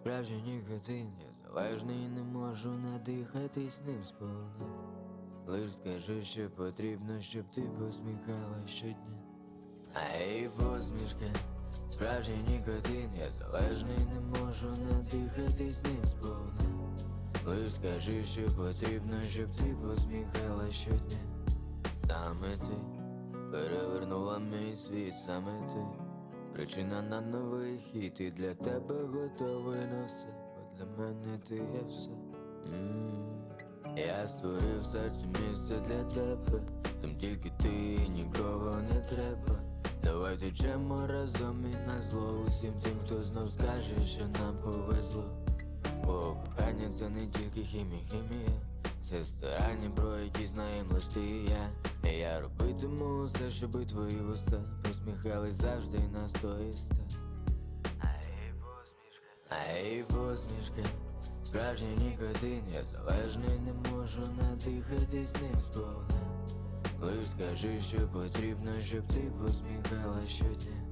Справжній нікотин, я залежний, не можу надихатись ним сповна. Лиш скажи, що потрібно, щоб ти посміхала щодня. Ей, посмішка, справжній нікотин, я залежний, не можу надихатись ним сповна. Лиш скажи, що потрібно, щоб ти посміхала щодня. Саме ти перевернула мій світ, саме ти. Причина на новий хід, і для тебе готовий на все, бо для мене ти є все. М. Я створив в серці місце для тебе, там тільки ти нікого не треба. Давай течемо разом і на зло усім тим, хто знов скаже, що нам повезло. Бо кохання це не тільки хімія, хімія, це старання, про які знаєм лиш ти і я. Я робитиму все, щоби твої вуста посміхались завжди настоїста Ай, посмішка, ей, посмішка, справжній нікотин, я залежний, не можу надихатись ним сповна. Лиш скажи, що потрібно, щоб ти посміхала щодня.